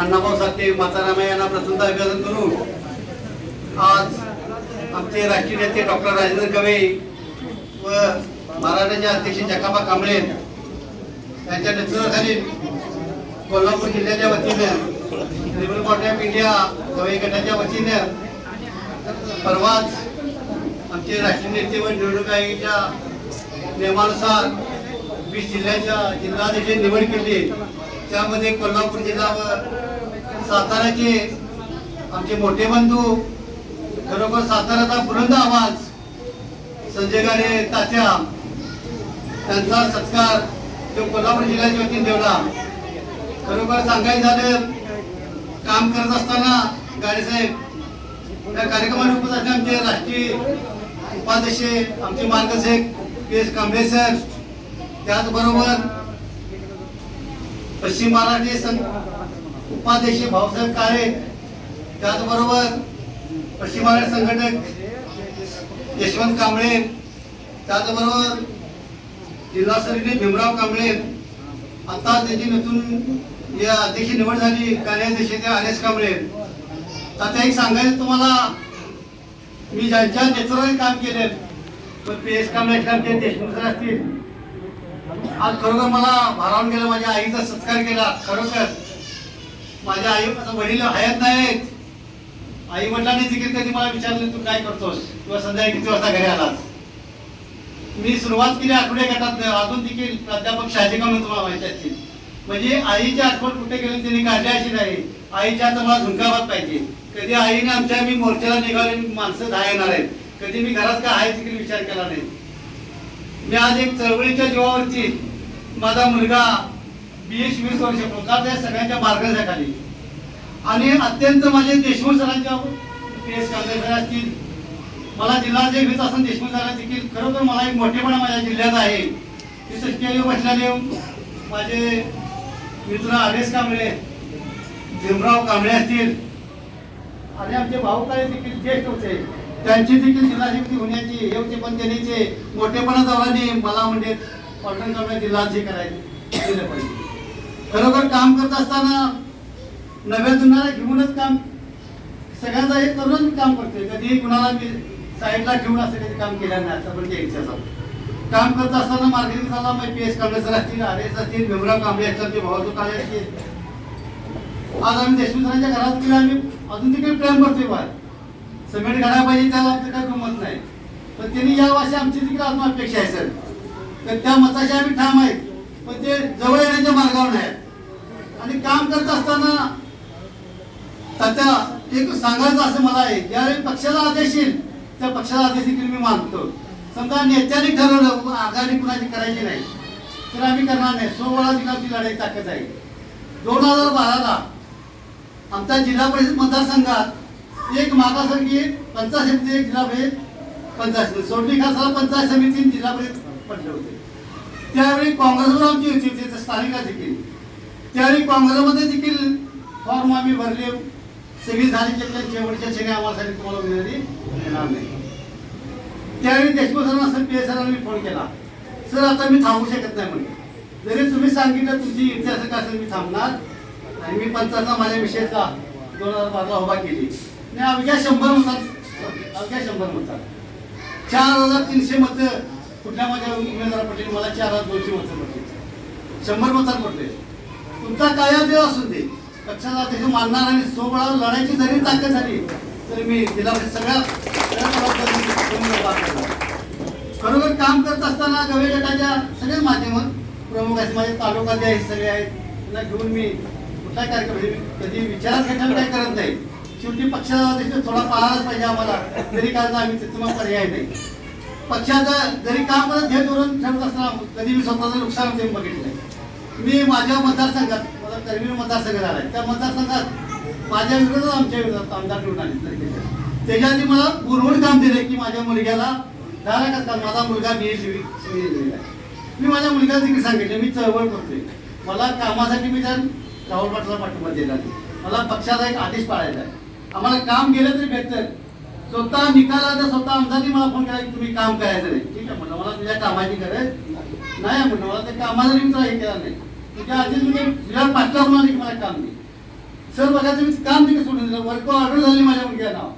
अण्णाभाऊ साठे मातारामा यांना प्रथमतः अभिवादन करू आज आमचे राष्ट्रीय नेते डॉक्टर राजेंद्र कवे व महाराष्ट्राचे अध्यक्ष जकाबा कांबळे यांच्या नेतृत्वाखाली कोल्हापूर जिल्ह्याच्या वतीनं लिबरल पार्टी ऑफ इंडिया कवे गटाच्या वतीनं परवाच आमचे राष्ट्रीय नेते व निवडणूक आयोगाच्या नियमानुसार वीस जिल्ह्याच्या जिल्हाध्यक्ष निवड केली. त्यामध्ये कोल्हापूर जिल्हा व साताराचे आमचे मोठे बंधू खरोखर साताराचा बुलंद आवाज संजय गाडे तात्या त्यांचा सत्कार तो कोल्हापूर जिल्ह्याच्या वतीने ठेवला खरोखर सांगायचं झालं काम करत असताना गाडेसाहेब त्या कार्यक्रमाला उपस्थित आमचे राष्ट्रीय उपाध्यक्ष आमचे मार्गदर्शक पी एस कांबळे सर त्याचबरोबर पश्चिम महाराष्ट्र सं उपाध्यक्ष भाऊसाहेब काळे त्याचबरोबर पश्चिम महाराष्ट्र संघटक यशवंत कांबळे त्याचबरोबर जिल्हा सरकारी भीमराव कांबळे. आता त्याची नतून या अध्यक्ष निवड झाली कार्याध्यक्ष ते आर एस कांबळे. आता एक सांगायचं तुम्हाला मी ज्यांच्या नेतृत्वाने काम केले पण पी एस कांबळे काम देशमुख असतील. आज खरोखर मला भारावून गेलं माझ्या आईचा सत्कार केला. खरोखर. माझ्या आई आता वडील हयात नाहीत. आई वडिलांनी देखील कधी मला विचारलं तू काय करतोस? किंवा संध्याकाळी किती वाजता घरी आलास? मी सुरुवात केली आठवडे गटात. अजून देखील प्राध्यापक शहाजी म्हणून तुम्हाला माहिती असतील म्हणजे आईची आठवण कुठे गेली त्यांनी काढली अशी नाही. आईच्या आता मला झुंकाबाद पाहिजे. कधी आईने आमच्या मी मोर्चाला निघाले माणसं दहा येणार आहेत. कधी मी घरात काय आहे तिकडे विचार केला नाही. मी आज एक चळवळीच्या जीवावरती माझा मुलगा बी एस वीस वर्ष होता त्या सगळ्यांच्या मार्गदर्शनाखाली. आणि अत्यंत माझे देशमुख सरांच्या पी एस कांबळे सर असतील मला जिल्हाध्यक्ष घेत असताना देशमुख सरांना देखील खरोखर मला एक मोठेपणा माझ्या जिल्ह्यात आहे. ते केले बसलेले माझे मित्र आर कांबळे भीमराव कांबळे असतील आणि आमचे भाऊ काय देखील ज्येष्ठ होते. त्यांची देखील जिल्हाधिकारी होण्याची हे होते पण त्यांनी ते मोठेपणा जवळाने मला म्हणजे पॉल्टन कांबळे जिल्हाधिकारी करायचे केलं पाहिजे. खरोखर काम करत असताना नव्या जुन्याला घेऊनच काम सगळ्यांचा एक करूनच मी काम करतोय. कधी कुणाला मी साईडला घेऊन असं कधी काम केलं नाही असं म्हणजे इच्छा काम करत असताना मार्केटिंग झाला मग पी एस कांबळे सर असतील आर एस असतील भीमराव कांबळे असतात ते भाऊ काळे असतील. आज आम्ही देशमुख सरांच्या घरात गेलो आम्ही अजून देखील प्रेम करतोय बाहेर सिमेंट घालायला पाहिजे त्याला आमचं काही गमत नाही. पण त्यांनी या वर्षी आमची देखील अजून अपेक्षा आहे सर तर त्या मताशी आम्ही ठाम आहेत. पण ते जवळ येण्याच्या मार्गावर नाही आणि काम करत असताना तात्या एक सांगायचं असं मला आहे ज्यावेळी पक्षाला आदेश येईल त्या पक्षाला आदेश देखील मी मानतो. समजा नेत्याने ठरवलं आघाडी कुणाची करायची नाही तर आम्ही करणार नाही. सोळा दिनाची लढाई ताकद आहे दोन हजार बाराला आमच्या जिल्हा परिषद मतदारसंघात एक मागासवर्गीय पंचायत समिती एक जिल्हा परिषद पंचायत समिती. सोडली खासाला पंचायत समिती जिल्हा परिषद पडले होते. त्यावेळी काँग्रेसवर आमची होती तिथे स्थानिका देखील त्यावेळी काँग्रेसमध्ये देखील फॉर्म आम्ही भरले. सगळी झाली की शेवटच्या क्षणी आम्हाला तुम्हाला उमेदवारी येणार नाही. त्यावेळी देशमुख सरांना सर पी एस सरांना मी फोन केला. सर आता मी थांबू शकत नाही म्हणजे जरी तुम्ही सांगितलं तुमची इतिहास का असेल मी थांबणार. आणि मी पंचायतला माझ्या विषयाचा दोन हजार बाराला उभा केली. आणि अवघ्या शंभर मतात अवघ्या शंभर मतात चार हजार तीनशे मत कुठल्या माझ्या उमेदवार पडले मला चार हजार दोनशे मतं पडले शंभर मतात पडले तुमचा काया देव असू दे. पक्षाला अध्यक्ष मानणार आणि सोबळा लढायची जरी ताकद झाली तर मी तिला सगळ्या सगळ्या खरोखर काम करत असताना गवे गटाच्या सगळेच माध्यम प्रमुख आहेत माझे तालुकाचे आहेत सगळे आहेत. त्यांना घेऊन मी कुठला कार्यक्रम कधी विचारात घेतला काय करत नाही. शेवटी पक्षाचा अध्यक्ष थोडा पाहायलाच पाहिजे आम्हाला. तरी कारण आम्ही तिथं मग पर्याय नाही. पक्षाचं जरी काम करत हे धोरण ठरत असताना कधी मी स्वतःचं नुकसान देऊन बघितलं नाही. मी माझ्या मतदारसंघात मला कर्मी मतदारसंघ झाला आहे त्या मतदारसंघात माझ्या विरोधात आमच्या विरोधात आमदार निवडून आले. तारखेच्या त्याच्या आधी मला पुरवण काम दिलं की माझ्या मुलग्याला दहा का माझा मुलगा बी एस आहे. मी माझ्या मुलग्याला देखील सांगितलं मी चळवळ करतोय. मला कामासाठी मी त्या राहुल पाटला पाठिंबा दिला मला पक्षाचा एक आदेश पाळायचा आहे. आम्हाला काम केलं तरी भेटतं स्वतः निकाला स्वतः आमदारनी मला फोन केला की तुम्ही काम करायचं नाही. ठीक आहे म्हणलं मला तुझ्या कामाची गरज नाही म्हणलं मला ते मी निमित्त हे केला नाही. तुझ्या आधी तुम्ही विराट पाटला की मला काम नाही. सर बघा तुम्ही काम तिथे सोडून दिलं. वर्क ऑर्डर झाली माझ्या मुलग्या नाव.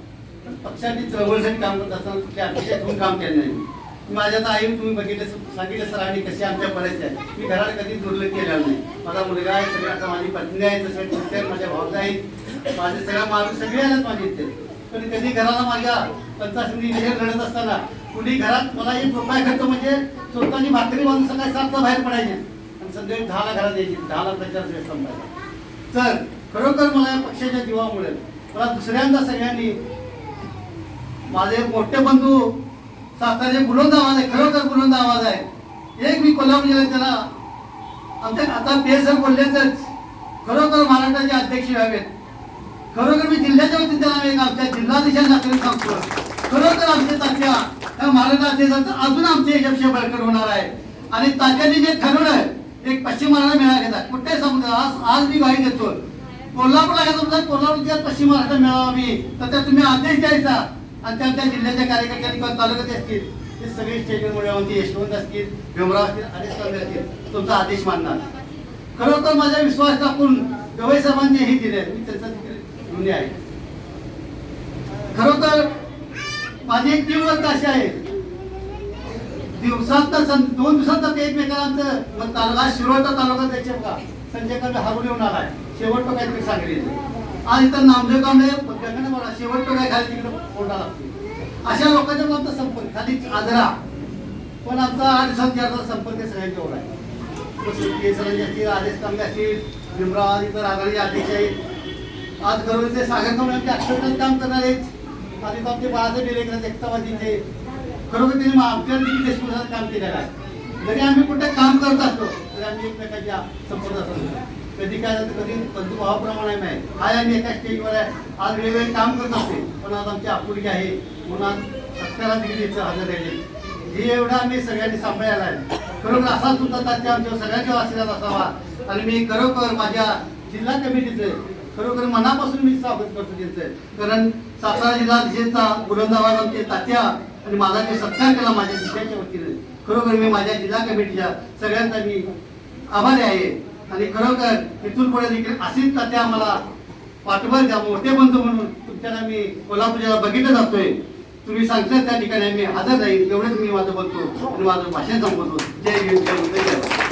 पक्षाची चळवळसाठी काम करत असताना कुठल्या अपेक्षेतून काम केलं नाही माझ्या तर आई तुम्ही बघितलं सांगितलं सरांनी कसे आमच्या बरेच आहे मी घरात कधी दुर्लक्ष केलेलं नाही. माझा मुलगा आहे सगळ्या माझी पत्नी आहे तसं माझ्या भावजा आहेत. माझे सगळ्या माणूस सगळे आहेत माझे इथे. पण कधी घराला माझ्या पंचायत लढत असताना कुणी घरात मला एक रुपया खर्च म्हणजे स्वतःची भाकरी बांधून सकाळी सातला बाहेर पडायचे. आणि संध्याकाळी दहाला घरात यायची. दहाला प्रचार संपायचा. तर खरोखर मला या पक्षाच्या जीवामुळे मला दुसऱ्यांदा सगळ्यांनी माझे मोठे बंधू सातारे बुलंद आवाज आहे खरोखर बुलंद आवाज आहे. एक मी कोल्हापूर जिल्ह्यात त्याला आमच्या आता ते सर बोललेच खरोखर महाराष्ट्राचे अध्यक्ष व्हावेत. खरोखर मी जिल्ह्याच्या वतीने त्यांना एक आमच्या जिल्हाधीशांना नागरिक सांगतो खरोखर आमचे तात्या त्या महाराष्ट्राचे अजून आमचे यशस्वी बळकट होणार आहे. आणि तात्यांनी जे ठरवलं एक पश्चिम महाराष्ट्र मेळावा घेतला कुठे समजा आज आज मी भाई देतो कोल्हापूरला घेतो समजा कोल्हापूरच्या पश्चिम महाराष्ट्र मेळावा मी तर त्या तुम्ही आदेश द्यायचा. आणि त्या त्या जिल्ह्याच्या कार्यकर्त्यांनी किंवा तालुक्यात असतील ते सगळे स्टेजवर मुळे यशवंत असतील भीमराव असतील अनेक तालुके असतील तुमचा आदेश मानणार. खरोखर माझा विश्वास टाकून गवई साहेबांनी हे दिले मी त्यांचा तिकडे आहेत. आहे खरोखर माझी एक तीव्रता अशी आहे. दिवसात दोन दिवसात ते एकमेकांचं मग तालुका शिरोळचा तालुका त्याचे का संजय कांबळे हरून येऊन आलाय. शेवट तो काहीतरी सांगितले आज इथं नामदेव कांबळे गगन बोला शेवट तो काय खाली तिकडे फोडा लागतो अशा लोकांच्या आमचा संपर्क खाली आजरा. पण आमचा आठ दिवसात चारचा संपर्क सगळ्यांच्या ओढ आहे. केसरांचे असतील आदेश कांबळे असतील भीमराव इतर तर आघाडीचे अध्यक्ष आहेत. आज गरुडचे सागर कांबळे आमचे अक्षरशः काम करणार आहेत. आधी तर आमचे बाळासाहेब डिरेक्टर एकतावादीचे खरोखर त्यांनी आमच्या देखील देशमुखाचं काम केलेलं आहे. जरी आम्ही कुठे काम करत असतो तरी आम्ही एकमेकांच्या संपर्कात असतो कधी काय जातं कधी बंधुभावाप्रमाणे नाही आज आम्ही एका स्टेजवर आहे आज वेगवेगळे काम करत असते. पण आज आमची आपुलकी आहे. म्हणून आज सत्कारात दिलीचं हजर राहिले हे एवढं आम्ही सगळ्यांनी सांभाळायला आहे. खरोखर असा सुद्धा त्याच्या आमच्या सगळ्यांच्या आशीर्वाद असावा. आणि मी खरोखर माझ्या जिल्हा कमिटीचं खरोखर मनापासून मी स्वागत करतो त्यांचं कारण सातारा जिल्हा जिल्ह्याचा बुलंद आमचे तात्या आणि माझा जे सत्कार केला माझ्या जिल्ह्याच्या वतीने खरोखर मी माझ्या जिल्हा कमिटीच्या सगळ्यांचा मी आभारी आहे. आणि खरोखर इथून पुढे देखील अशीच तात्या आम्हाला पाठबळ द्या मोठे बंधू म्हणून तुमच्याला मी कोल्हापूर जिल्हा बघितलं जातोय. तुम्ही सांगता त्या ठिकाणी मी हजर राहील एवढंच मी माझं बोलतो आणि माझं भाषण संपवतो. जय जय जय जय.